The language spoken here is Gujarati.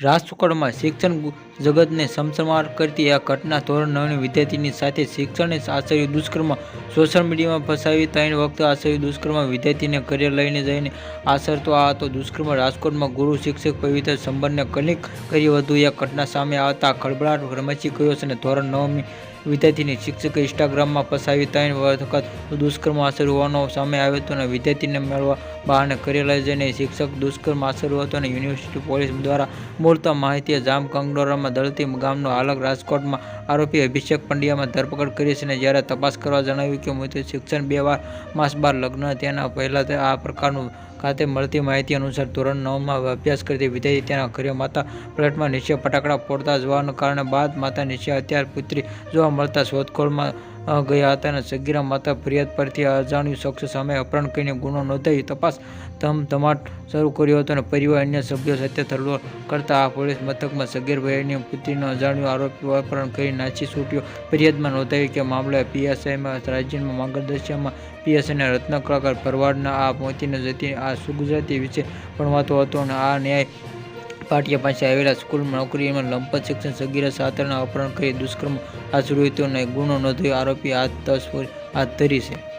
રાજકોટમાં શિક્ષણ જગતને સમસમાર કરતી આ ઘટના ધોરણ નવની વિદ્યાર્થીની સાથે શિક્ષણને આચર્યું દુષ્કર્મ સોશિયલ મીડિયામાં ફસાવી ત્રણ વખત આચર્યું દુષ્કર્મ વિદ્યાર્થીને ઘરે લઈને જઈને આચરતો આ હતો. દુષ્કર્મ રાજકોટમાં ગુરુ શિક્ષક પવિત્ર સંબંધને કનેક્ટ કરી વધુ એક ઘટના સામે આવતા ખળભળાટ રમચી ગયો છે અને ધોરણ નવમી વિદ્યાર્થીની શિક્ષકે ઇન્સ્ટાગ્રામમાં ફસાવી ત્રણ વખત દુષ્કર્મ આચર્યું હોવાનો સામે આવ્યો હતો અને વિદ્યાર્થીને મેળવવા બહાને ઘરે લઈ જઈને શિક્ષક દુષ્કર્મ આચર્યું હતો અને યુનિવર્સિટી પોલીસ દ્વારા મળતા માહિતીએ જામ કંગડોરામાં દળતી ગામનો હાલક રાજકોટમાં આરોપી અભિષેક પંડ્યામાં ધરપકડ કરી છે જ્યારે તપાસ કરવા જણાવ્યું કે મૃત્યુ શિક્ષણ બે વાર માસ બાર લગ્ન તેના પહેલા આ પ્રકારનું ખાતે મળતી માહિતી અનુસાર ધોરણ નવમાં અભ્યાસ કરતી વિદ્યાર્થી તેના ઘરે માતા પ્લેટમાં નીચે ફટાકડા ફોડતા જોવાના કારણે બાદ માતા નીચે અત્યાર પુત્રી જોવા મળતા શોધખોળમાં ગયા હતા અને સગીરા માતા ફરિયાદ પરથી અજાણ્યું શખ્સ સામે અપહરણ કરીને ગુનો નોંધાવી તપાસ ધમધમાટ શરૂ કર્યો હતો અને પરિવાર અન્ય સભ્યો સાથે થરલો કરતા આ પોલીસ મથકમાં સગીરભાઈની પુત્રીનો અજાણ્યું આરોપી અપહરણ કરી નાસી છૂટ્યો. ફરિયાદમાં નોંધાવી કે મામલે પીએસઆઈમાં રાજ્યમાં માર્ગદર્શનમાં પીએસઆઈને રત્નકલાકાર ભરવાડના આ પહોંચીને જતી આ સુગુજરાતી વિશે ભણવાતો હતો અને આ ન્યાય પાટિયા પાસે આવેલા સ્કૂલમાં નોકરીમાં લંપત શિક્ષણ સગીરા સાતરના અપહરણ કરી દુષ્કર્મ આચર્યું અને ગુનો નોંધ્યો. આરોપી હાથ દસ હાથ ધરી છે.